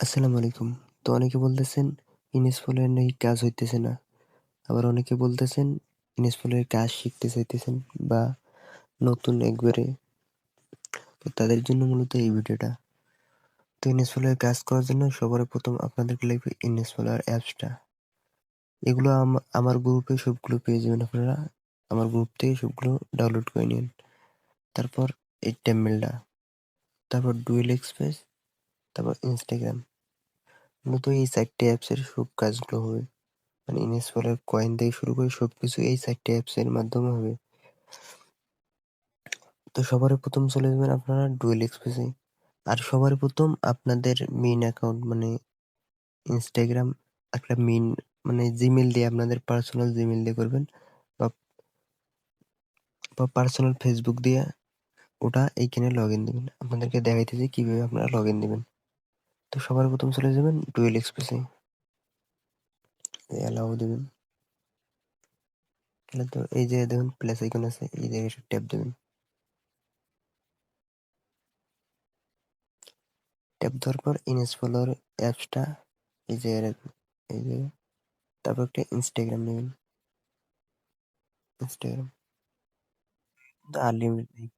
আসসালামু আলাইকুম। তো অনেকে বলতেছেন ইনস্ফলের নাকি কাজ হইতেছে না। আবার অনেকে বলতেছেন ইনস্ফলের কাজ শিখতে চাইতেছেন বা নতুন একবারে তো তাদের জন্য মূলত এই ভিডিওটা। তো ইনস্ফলের কাজ করার জন্য সবার প্রথম আপনাদেরকে লাগবে ইনস্ফলার অ্যাপসটা। এগুলো আম আমার গ্রুপে সবগুলো পেয়ে যাবেন আপনারা। আমার গ্রুপ থেকে সবগুলো ডাউনলোড করে নিন। তারপর এই টেম্পলেটা, তারপর ডুয়েল এক্সপ্রেস, তারপর ইনস্টাগ্রাম। মূলত এই ৪ টে অ্যাপসের সব কাজগুলো হবে। মানে ইনস্ফলের কয়েন থেকে শুরু করে সবকিছু এই ৪ টে অ্যাপসের মাধ্যমে হবে। তো সবার প্রথম চলে যাবেন আপনারা ডুয়েল এক্সপ্রেসে। আর সবার প্রথম আপনাদের মেইন অ্যাকাউন্ট মানে ইনস্টাগ্রাম একটা মেইন মানে জিমেইল দিয়ে আপনাদের পার্সোনাল জিমেইল দিয়ে করবেন বা পার্সোনাল ফেসবুক দিয়ে ওটা এইখানে লগ ইন দিবেন। আপনাদেরকে দেখাইতেছি কীভাবে আপনারা লগ ইন দিবেন। তো সবার প্রথম চলে যাবেন ডুয়েল এক্সপ্রেসে। অ্যালাউ দিবেন। তাহলে তো এই যে দেখুন প্লাস আইকন আছে, এই জায়গায় ট্যাপ দেবেন। ট্যাপ দেওয়ার পর ইনস্টলার অ্যাপসটা এই জায়গায় এই যে, তারপর একটা ইনস্টাগ্রাম নেবেন। ইনস্টাগ্রাম আনলিমিটেড নেই।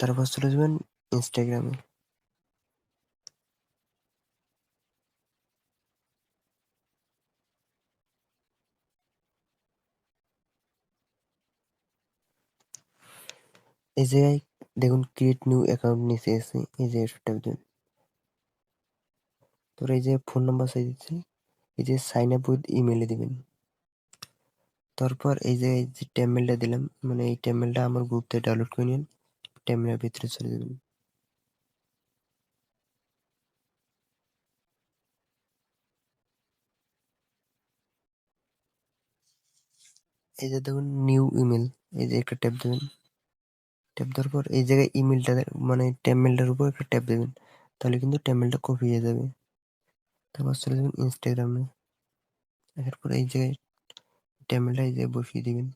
তারপর চলে যাবেন ইনস্টাগ্রামে। এই জায়গায় দেখুন ক্রিয়েট নিউ অ্যাকাউন্ট নিচে আছে, এই যে ট্যাপ দেবেন। তোর এই যে ফোন নাম্বার চাইতেছে এই যে সাইন আপ উইথ ইমেইলে দিবেন। তারপর এই যে এই যে টেম্পলেটটা দিলাম মানে এই টেম্পলেটটা আমার গ্রুপ থেকে ডাউনলোড করে নিন। টেম্পলেটের ভিতরে চলে যাবেন। এই যে দেখুন নিউ ইমেল এই যে একটা ট্যাপ দেবেন। ট্যাপ দেওয়ার পর এই জায়গায় ইমেলটা মানে টেম্পলেটের উপর একটা ট্যাপ দেবেন। তাহলে কিন্তু টেম্পলেটটা কপি হয়ে যাবে। তারপর চলে যাবেন ইনস্টাগ্রামে। আসার পর এই জায়গায় এই বসিয়ে দিবেন।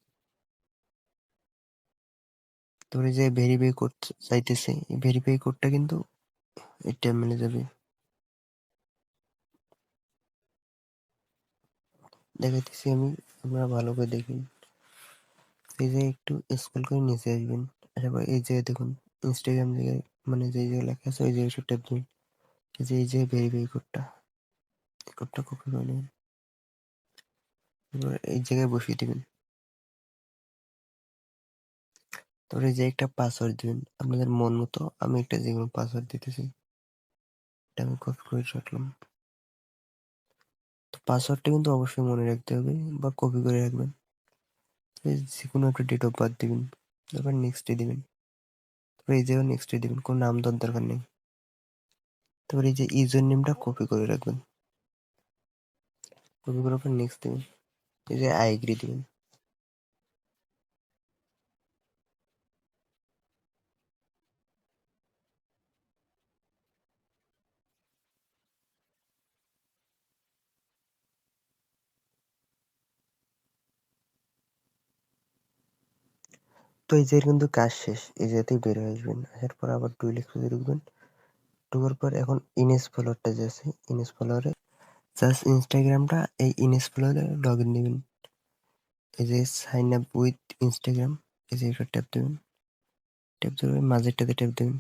যে ভেরিফাই কোড চাইতেছে, এই ভেরিফাই কোডটা কিন্তু এই টেম্পলেটে যাবে। দেখাইতেছি আমি আপনারা ভালো করে দেখুন। এই যে একটু স্ক্রল করে নিচে আসবেন। এই জায়গায় দেখুন ইনস্টাগ্রাম জায়গায় মানে যে জায়গায় লেখা আছে, ওই জায়গায়। এই যে এই যে ভেরিফাই কোডটা কোডটা কপি করে নেবেন। এবার এই জায়গায় বসিয়ে দিবেন। তারপরে যে একটা পাসওয়ার্ড দিবেন, আপনাদের মন মতো আমি একটা যেকোনো পাসওয়ার্ড দিতেছি। এটা আমি কপি করে রাখলাম। তো পাসওয়ার্ডটা কিন্তু অবশ্যই মনে রাখতে হবে বা কপি করে রাখবেন। যেকোনো একটা ডেট অফ বার্থ দিবেন। তারপর নেক্সটে দিবেন। তারপর এই জায়গায় নেক্সটে দিবেন, কোনো নাম দেওয়ার দরকার নেই। তারপর এই যে ইউজার নেমটা কপি করে রাখবেন। কপি করার পর নেক্সট দিবেন। এই যে আই এগ্রি দিবেন। তো এই যে কিন্তু কাজ শেষ। এই জায়গাতেই বের হয়ে আসবেন। আসার পর আবার ডুয়েল এক্সপ্রেসে ঢুকবেন। ঢোকার পর এখন ইনস্ফলারটা যে আছে ইনস্ফলারে জাস্ট ইনস্টাগ্রামটা এই ইনএসপ্লোরে লগ ইন দিবেন। এই যে সাইন আপ উইথ ইনস্টাগ্রাম এই যে এটা ট্যাপ দেবেন। ট্যাপ দেওয়ার মাঝেরটাতে ট্যাপ দেবেন।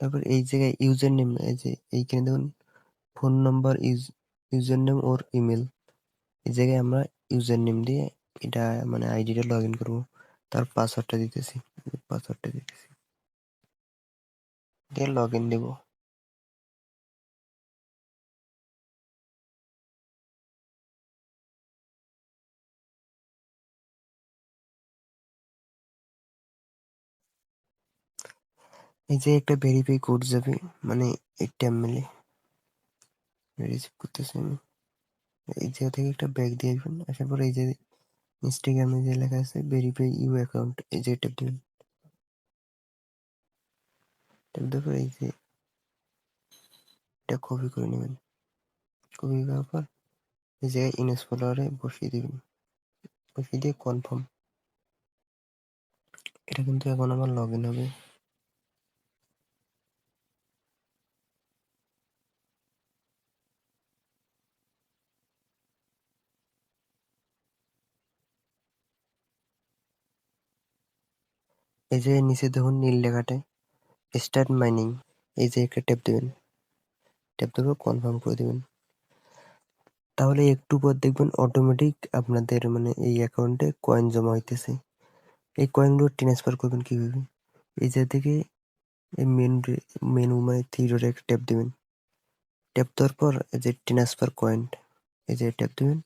তারপর এই জায়গায় ইউজার নেম এই যে এইখানে দেখুন phone number use user name or email এই জায়গায় আমরা ইউজার নেম দিয়ে এটা মানে আইডিটা লগ ইন করব তার পাসওয়ার্ডটা দিতেছি পাসওয়ার্ডটা দিতেছি দিয়ে লগ ইন দেবো এই যে একটা ভেরিফাই কোড যাবে মানে একটা মিলে রিসিভ করতেছি আমি। এই জায়গা থেকে একটা ব্যাগ দিয়ে আসবেন, আসার পর এই যে ইনস্টাগ্রামে যে লেখা আছে ভেরিফাই ইউ অ্যাকাউন্ট এই যে ট্যাপ দিবেন। ট্যাপ এই যে এটা কপি করে নেবেন। কপি করার পর এই জায়গায় ইনস্টলারে বসিয়ে দিবেন। বসিয়ে দিয়ে কনফার্ম এটা কিন্তু এখন আমার লগ ইন হবে। এই যে নিচে দেখুন নীল লেখাটে স্টার্ট মাইনিং, এই যে একটা ট্যাপ দেবেন। ট্যাপ দেবে কনফার্ম করে দেবেন। তাহলে একটু পর দেখবেন অটোমেটিক আপনাদের মানে এই অ্যাকাউন্টে কয়েন জমা হইতেছে। এই কয়েনগুলো ট্রান্সফার করবেন কীভাবে? এই যে থেকে এই মেন মেনু মানে থ্রি ডটে একটা ট্যাপ দেবেন। ট্যাপ দেওয়ার পর এই যে ট্রান্সফার কয়েন এই যে ট্যাপ দেবেন।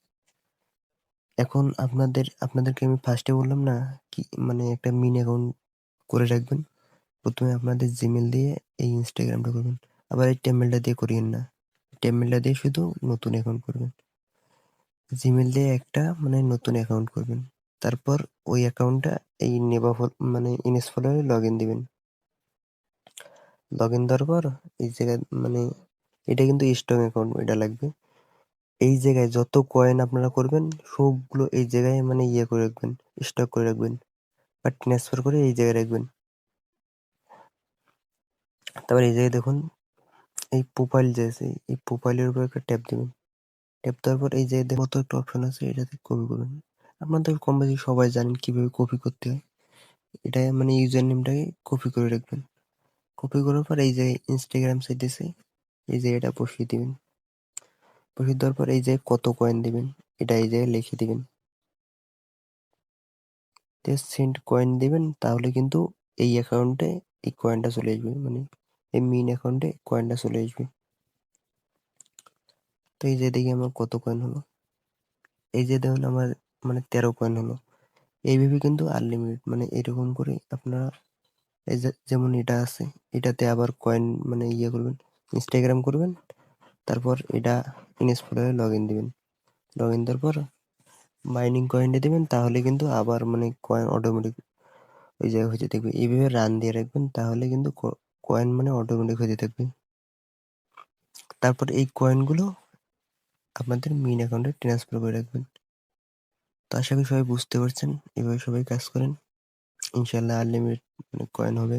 এখন আপনাদের, আপনাদেরকে আমি ফার্স্টে বললাম না কি মানে একটা মিন অ্যাকাউন্ট করে রাখবেন। প্রথমে আপনাদের জিমেল দিয়ে এই ইনস্টাগ্রামটা করবেন। আবার এই টেমেলটা দিয়ে করিয়েন না। টেমেলটা দিয়ে শুধু নতুন অ্যাকাউন্ট করবেন। জিমেল দিয়ে একটা মানে নতুন অ্যাকাউন্ট করবেন। তারপর ওই অ্যাকাউন্টটা এই নেবা মানে ইনস্টলারে লগ ইন দিবেন। লগ ইন দেওয়ার পর এই জায়গায় মানে এটা কিন্তু স্ট্রং অ্যাকাউন্ট এটা লাগবে। এই জায়গায় যত কয়েন আপনারা করবেন, সবগুলো এই জায়গায় মানে ইয়ে করে রাখবেন স্টক করে রাখবেন। বা ট্রান্সফার করে এই জায়গায় রাখবেন। তারপর এই জায়গায় দেখুন, এই প্রোফাইল যে আছে, এই প্রোফাইলের উপর একটা ট্যাপ দেবেন। ট্যাপ দেওয়ার পর এই জায়গায় মতো একটা অপশন আছে, এটাতে কপি করবেন। আপনাদের কম বেশি সবাই জানেন কীভাবে কপি করতে হয়। এটা মানে ইউজার নেমটাকে কপি করে রাখবেন। কপি করার পর এই যে ইনস্টাগ্রাম সাইটেছে এই যে এটা বসিয়ে দিবেন। বসিয়ে দেওয়ার পর এই যে কত কয়েন দিবেন, এটা এই জায়গায় লিখে দিবেন। সেন্ট কয়েন দিবেন, তাহলে কিন্তু এই অ্যাকাউন্টে এই কয়েনটা চলে আসবে। মানে এই মেইন অ্যাকাউন্টে কয়েনটা চলে আসবে। তো এই যে দেখি আমার কত কয়েন হলো। এই যে দেখুন আমার মানে তেরো কয়েন হলো। এইভাবে কিন্তু আনলিমিটেড মানে এরকম করে আপনারা এই যেমন এটা আছে, এটাতে আবার কয়েন মানে ইয়ে করবেন ইনস্টাগ্রাম করবেন, তারপর এটা ইনস্পোর্টারে লগ ইন দিবেন। লগ ইন দেওয়ার পর মাইনিং কয়েনটা দেবেন, তাহলে কিন্তু আবার মানে কয়েন অটোমেটিক ওই জায়গায় হতে থাকবে। এইভাবে রান দিয়ে রাখবেন, তাহলে কিন্তু কয়েন মানে অটোমেটিক হতে থাকবে। তারপর এই কয়েনগুলো আপনাদের মেইন অ্যাকাউন্টে ট্রান্সফার করে রাখবেন। তো আশা করি সবাই বুঝতে পারছেন, এভাবে সবাই কাজ করেন। ইনশাল্লাহ আনলিমিটেড মানে কয়েন হবে।